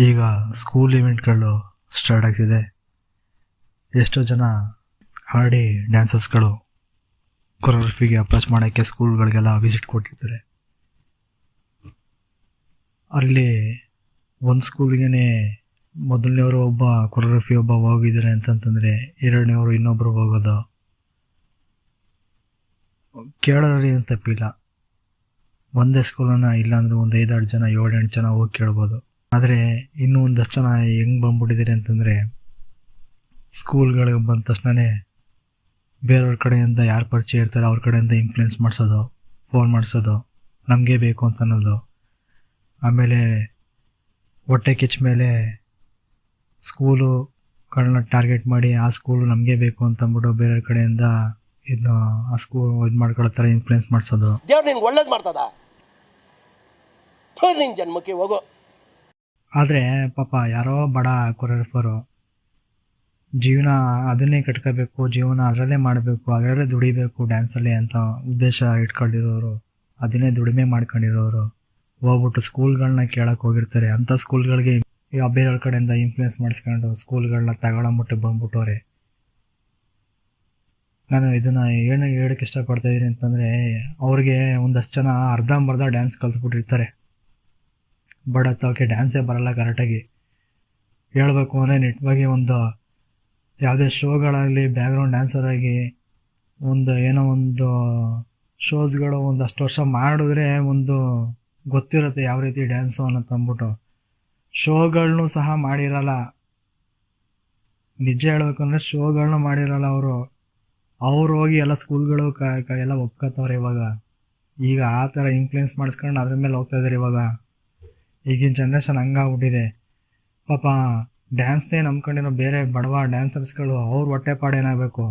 ಈಗ school ಇವೆಂಟ್ಗಳು start ಆಗ್ತಿದೆ. ಎಷ್ಟೋ ಜನ ಆಲ್ರೆಡಿ ಡ್ಯಾನ್ಸರ್ಸ್ಗಳು ಕೊರೋಗ್ರಫಿಗೆ ಅಪ್ರೋಚ್ ಮಾಡೋಕ್ಕೆ ಸ್ಕೂಲ್ಗಳಿಗೆಲ್ಲ ವಿಸಿಟ್ ಕೊಟ್ಟಿರ್ತಾರೆ. ಅಲ್ಲಿ ಒಂದು ಸ್ಕೂಲ್ಗೆ ಮೊದಲನೇವರು ಒಬ್ಬ ಕೊರೋಗ್ರಫಿ ಒಬ್ಬ ಹೋಗಿದ್ದಾರೆ ಅಂತಂತಂದರೆ ಎರಡನೇವರು ಇನ್ನೊಬ್ಬರು ಹೋಗೋದು ಕೇಳೋದ್ರಲ್ಲಿ ಏನು ತಪ್ಪಿಲ್ಲ. ಒಂದೇ ಸ್ಕೂಲನ್ನು ಇಲ್ಲಾಂದರೆ ಒಂದು ಐದಾರು ಜನ, ಏಳೆಂಟು ಜನ ಹೋಗಿ ಕೇಳ್ಬೋದು. ಆದರೆ ಇನ್ನೂ ಒಂದಷ್ಟು ಜನ ಹೆಂಗೆ ಬಂದ್ಬಿಟ್ಟಿದ್ದೀರಿ ಅಂತಂದರೆ ಸ್ಕೂಲ್ಗಳಿಗೆ ಬಂದ ತಕ್ಷಣವೇ ಬೇರೆಯವ್ರ ಕಡೆಯಿಂದ ಯಾರು ಪರಿಚಯ ಇರ್ತಾರೆ ಅವ್ರ ಕಡೆಯಿಂದ ಇನ್ಫ್ಲುಯೆನ್ಸ್ ಮಾಡಿಸೋದು ಫೋನ್ ಮಾಡಿಸೋದು, ನಮಗೆ ಬೇಕು ಅಂತ ಅನ್ನೋದು. ಆಮೇಲೆ ಹೊಟ್ಟೆ ಕಿಚ್ಚ ಮೇಲೆ ಸ್ಕೂಲುಗಳನ್ನ ಟಾರ್ಗೆಟ್ ಮಾಡಿ ಆ ಸ್ಕೂಲು ನಮಗೆ ಬೇಕು ಅಂತ ಅಂದ್ಬಿಟ್ಟು ಬೇರೆಯವ್ರ ಕಡೆಯಿಂದ ಇದನ್ನ ಆ ಸ್ಕೂಲ್ ಇದು ಮಾಡ್ಕೊಳ್ತಾರೆ ಇನ್ಫ್ಲುಯೆನ್ಸ್ ಮಾಡಿಸೋದು. ದೇವ್ರು ಒಳ್ಳೇದು ಮಾಡ್ತದ? ನಿನ್ನ ಜನ್ಮಕ್ಕೆ ಹೋಗು. ಆದರೆ ಪಾಪ ಯಾರೋ ಬಡ ಕೊರಿಯೋಗ್ರಫರು ಜೀವನ ಅದನ್ನೇ ಕಟ್ಕೋಬೇಕು, ಜೀವನ ಅದರಲ್ಲೇ ಮಾಡಬೇಕು, ಅದರಲ್ಲೇ ದುಡಿಬೇಕು ಡ್ಯಾನ್ಸಲ್ಲಿ ಅಂತ ಉದ್ದೇಶ ಇಟ್ಕೊಂಡಿರೋರು, ಅದನ್ನೇ ದುಡಿಮೆ ಮಾಡ್ಕೊಂಡಿರೋರು, ಹೋಗ್ಬಿಟ್ಟು ಸ್ಕೂಲ್ಗಳನ್ನ ಕೇಳಕ್ಕೆ ಹೋಗಿರ್ತಾರೆ. ಅಂಥ ಸ್ಕೂಲ್ಗಳಿಗೆ ಬೇರೆಯವ್ರ ಕಡೆಯಿಂದ ಇನ್ಫ್ಲುಯೆನ್ಸ್ ಮಾಡಿಸ್ಕೊಂಡು ಸ್ಕೂಲ್ಗಳನ್ನ ತಗೊಳಂಬಿಟ್ಟು ಬಂದ್ಬಿಟ್ಟವ್ರೆ. ನಾನು ಇದನ್ನು ಏನು ಹೇಳಕ್ಕೆ ಇಷ್ಟಪಡ್ತಾ ಇದ್ದೀನಿ ಅಂತಂದರೆ, ಅವ್ರಿಗೆ ಒಂದಷ್ಟು ಜನ ಅರ್ಧಂಬರ್ಧ ಡ್ಯಾನ್ಸ್ ಕಲ್ತ್ಬಿಟ್ಟಿರ್ತಾರೆ ಬಟ್ ಅವಕ್ಕೆ ಡ್ಯಾನ್ಸೇ ಬರಲ್ಲ, ಕರೆಕ್ಟಾಗಿ ಹೇಳಬೇಕು ಅಂದರೆ ನೆಟ್ವಾಗಿ ಒಂದು ಯಾವುದೇ ಶೋಗಳಾಗಲಿ ಬ್ಯಾಕ್ಗ್ರೌಂಡ್ ಡ್ಯಾನ್ಸರಾಗಿ ಒಂದು ಏನೋ ಒಂದು ಶೋಸ್ಗಳು ಒಂದಷ್ಟು ವರ್ಷ ಮಾಡಿದ್ರೆ ಒಂದು ಗೊತ್ತಿರುತ್ತೆ ಯಾವ ರೀತಿ ಡ್ಯಾನ್ಸು ಅನ್ನೋದು ಅಂದ್ಬಿಟ್ಟು ಶೋಗಳನ್ನೂ ಸಹ ಮಾಡಿರಲ್ಲ. ನಿಜ ಹೇಳ್ಬೇಕಂದ್ರೆ ಶೋಗಳನ್ನ ಮಾಡಿರಲ್ಲ ಅವರು. ಅವ್ರು ಹೋಗಿ ಎಲ್ಲ ಸ್ಕೂಲ್ಗಳು ಕ ಎಲ್ಲ ಒಪ್ಕೋತವ್ರೆ ಇವಾಗ. ಈಗ ಆ ಥರ ಇನ್ಫ್ಲುಯೆನ್ಸ್ ಮಾಡಿಸ್ಕೊಂಡು ಅದ್ರ ಮೇಲೆ ಹೋಗ್ತಾ ಇದ್ದಾರೆ ಇವಾಗ. ಈಗಿನ ಜನ್ರೇಷನ್ ಹಂಗಾಗ್ಬಿಟ್ಟಿದೆ. ಪಾಪ ಡ್ಯಾನ್ಸ್ನೇ ನಂಬ್ಕೊಂಡಿರೋ ಬೇರೆ ಬಡವ ಡ್ಯಾನ್ಸರ್ಸ್ಗಳು ಅವ್ರ ಹೊಟ್ಟೆ ಪಾಡೇನಾಗಬೇಕು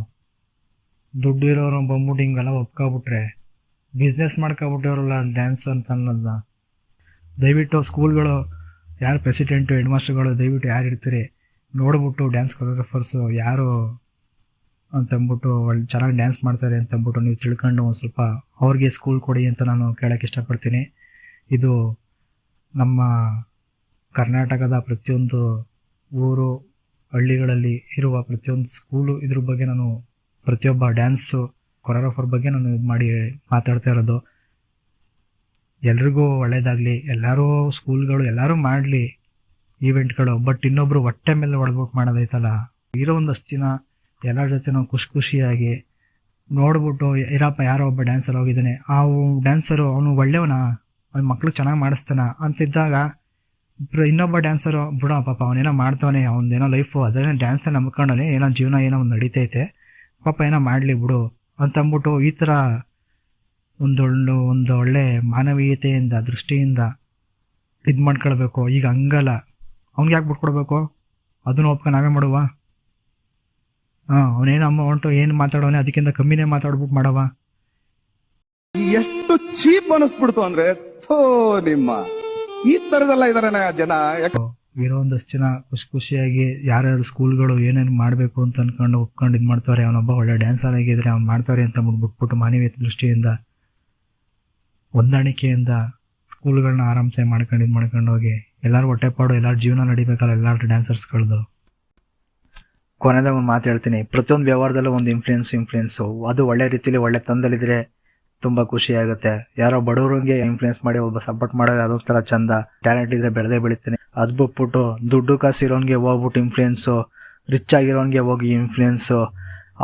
ದುಡ್ಡಿರೋರು ಬಂದ್ಬಿಟ್ಟು ಹಿಂಗೆಲ್ಲ ಒಪ್ಕೊಬಿಟ್ರೆ ಬಿಸ್ನೆಸ್ ಮಾಡ್ಕೊಬಿಟ್ಟಿರೋಲ್ಲ ಡ್ಯಾನ್ಸ್ ಅಂತ ಅನ್ನೋದನ್ನ ದಯವಿಟ್ಟು ಸ್ಕೂಲ್ಗಳು ಯಾರು ಪ್ರೆಸಿಡೆಂಟು ಹೆಡ್ ಮಾಸ್ಟರ್ಗಳು ದಯವಿಟ್ಟು ಯಾರು ಇರ್ತೀರಿ? ನೋಡ್ಬಿಟ್ಟು ಡ್ಯಾನ್ಸ್ ಕೊರಿಯೋಗ್ರಫರ್ಸು ಯಾರು ಅಂತಂದ್ಬಿಟ್ಟು ಒಳ್ಳೆ ಚೆನ್ನಾಗಿ ಡ್ಯಾನ್ಸ್ ಮಾಡ್ತಾರೆ ಅಂತಂದ್ಬಿಟ್ಟು ನೀವು ತಿಳ್ಕೊಂಡು ಒಂದು ಸ್ವಲ್ಪ ಅವ್ರಿಗೆ ಸ್ಕೂಲ್ ಕೊಡಿ ಅಂತ ನಾನು ಕೇಳೋಕ್ಕೆ ಇಷ್ಟಪಡ್ತೀನಿ. ಇದು ನಮ್ಮ ಕರ್ನಾಟಕದ ಪ್ರತಿಯೊಂದು ಊರು, ಹಳ್ಳಿಗಳಲ್ಲಿ ಇರುವ ಪ್ರತಿಯೊಂದು ಸ್ಕೂಲು ಇದ್ರ ಬಗ್ಗೆ ನಾನು ಪ್ರತಿಯೊಬ್ಬ ಡ್ಯಾನ್ಸು ಕೊರಿಯೋಗ್ರಫರ್ ಬಗ್ಗೆ ನಾನು ಇದು ಮಾಡಿ ಮಾತಾಡ್ತಾ ಇರೋದು. ಎಲ್ರಿಗೂ ಒಳ್ಳೇದಾಗಲಿ, ಎಲ್ಲರೂ ಸ್ಕೂಲ್ಗಳು ಎಲ್ಲರೂ ಮಾಡಲಿ ಈವೆಂಟ್ಗಳು ಬಟ್ ಇನ್ನೊಬ್ಬರು ಹೊಟ್ಟೆ ಮೇಲೆ ಹೊಡೆದ್ಬಿಟ್ಟು ಮಾಡೋದೈತಲ್ಲ. ಇರೋ ಒಂದಷ್ಟು ದಿನ ಎಲ್ಲರ ಜೊತೆ ನಾವು ಖುಷಿ ಖುಷಿಯಾಗಿ ನೋಡ್ಬಿಟ್ಟು, ಇರಪ್ಪ ಯಾರೋ ಒಬ್ಬ ಡ್ಯಾನ್ಸರ್ ಹೋಗಿದ್ದಾನೆ, ಆ ಡ್ಯಾನ್ಸರು ಅವನು ಒಳ್ಳೆಯವನ? ಅವ್ನ ಮಕ್ಕಳು ಚೆನ್ನಾಗಿ ಮಾಡಿಸ್ತಾನ ಅಂತಿದ್ದಾಗ ಇನ್ನೊಬ್ಬ ಡ್ಯಾನ್ಸರು ಬಿಡೋ ಪಾಪ, ಅವನೇನೋ ಮಾಡ್ತಾವನೆ, ಅವನದೇನೋ ಲೈಫು ಅದನ್ನೇ ಡ್ಯಾನ್ಸ್ ನಂಬ್ಕೊಂಡವನೆ ಏನೋ ಜೀವನ ಏನೋ ಒಂದು ನಡೀತೈತೆ. ಪಾಪ ಏನೋ ಮಾಡಲಿ ಬಿಡು ಅಂತಂದ್ಬಿಟ್ಟು ಈ ಥರ ಒಂದೊಳ್ಳು ಒಂದು ಒಳ್ಳೆ ಮಾನವೀಯತೆಯಿಂದ, ದೃಷ್ಟಿಯಿಂದ ಇದು ಮಾಡ್ಕೊಳ್ಬೇಕು. ಈಗ ಹಂಗಲ್ಲ. ಅವ್ನಿಗೆ ಯಾಕೆ ಬಿಟ್ಕೊಡ್ಬೇಕು ಅದನ್ನು ಒಪ್ಕೊ, ನಾವೇ ಮಾಡುವ? ಹಾಂ, ಅವನೇನು ಅಮ್ಮ ಹೊಂಟು ಏನು ಮಾತಾಡೋನೆ ಅದಕ್ಕಿಂತ ಕಮ್ಮಿನೇ ಮಾತಾಡ್ಬಿಟ್ಟು ಮಾಡವ. ಎಷ್ಟು ಚೀಪ್ ಅನಿಸ್ಬಿಡ್ತು ಅಂದ್ರೆ ಥೋ ನಿಮ್ಮ. ಈ ತರದೆಲ್ಲ ಇದಾರೆ ಜನ. ಇರೋ ಒಂದಷ್ಟು ಜನ ಖುಷಿ ಖುಷಿಯಾಗಿ ಯಾರ್ಯಾರು ಸ್ಕೂಲ್ಗಳು ಏನೇನು ಮಾಡಬೇಕು ಅಂತ ಅನ್ಕೊಂಡು ಒಪ್ಕೊಂಡು ಇದು ಮಾಡ್ತಾರೆ ಅವನೊಬ್ಬ ಒಳ್ಳೆ ಡ್ಯಾನ್ಸರ್ ಆಗಿದ್ರೆ ಅವ್ನು ಮಾಡ್ತಾರೆ ಅಂತ ಬಿಟ್ಬಿಟ್ಟು ಮಾನವೀಯತೆ ದೃಷ್ಟಿಯಿಂದ, ಹೊಂದಾಣಿಕೆಯಿಂದ ಸ್ಕೂಲ್ಗಳನ್ನ ಆರಾಮ್ಸೆ ಮಾಡ್ಕೊಂಡು ಇದು ಮಾಡ್ಕೊಂಡು ಹೋಗಿ, ಎಲ್ಲರೂ ಹೊಟ್ಟೆಪಾಡು ಎಲ್ಲರ ಜೀವನ ನಡಿಬೇಕಲ್ಲ ಎಲ್ಲರ ಡ್ಯಾನ್ಸರ್ಸ್ಗಳದ್ದು ಕೊನೆದಾಗ ಒಂದು ಮಾತು ಹೇಳ್ತೀನಿ, ಪ್ರತಿಯೊಂದು ವ್ಯವಹಾರದಲ್ಲೂ ಒಂದು ಇನ್ಫ್ಲುಯೆನ್ಸ್ ಇನ್ಫ್ಲುಯೆನ್ಸು ಅದು ಒಳ್ಳೆ ರೀತಿಯಲ್ಲಿ ಒಳ್ಳೆ ತಂದಲ್ಲಿದ್ರೆ ತುಂಬ ಖುಷಿ ಆಗುತ್ತೆ. ಯಾರೋ ಬಡವ್ರಿಗೆ ಇನ್ಫ್ಲೂಯೆನ್ಸ್ ಮಾಡಿ ಒಬ್ಬ ಸಪೋರ್ಟ್ ಮಾಡೋದು ಅದೊಂಥರ ಚಂದ ಟ್ಯಾಲೆಂಟ್ ಇದ್ರೆ ಬೆಳೆದೇ ಬೆಳಿತೀನಿ ಅದು ಬಿಟ್ಬಿಟ್ಟು ದುಡ್ಡು ಕಾಸು ಇರೋನ್ಗೆ ಹೋಗ್ಬಿಟ್ಟು ಇನ್ಫ್ಲುಯೆನ್ಸು ರಿಚ್ ಆಗಿರೋನ್ಗೆ ಹೋಗಿ ಇನ್ಫ್ಲುಯೆನ್ಸು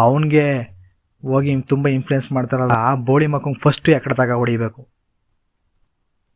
ಅವನಿಗೆ ಹೋಗಿ ತುಂಬ ಇನ್ಫ್ಲೂಯೆನ್ಸ್ ಮಾಡ್ತಾರಲ್ಲ, ಆ ಬೋಳಿ ಮಕ್ಕಂಗೆ ಫಸ್ಟ್ ಎಕಡೆ ತಗ ಹೊಡಿಬೇಕು.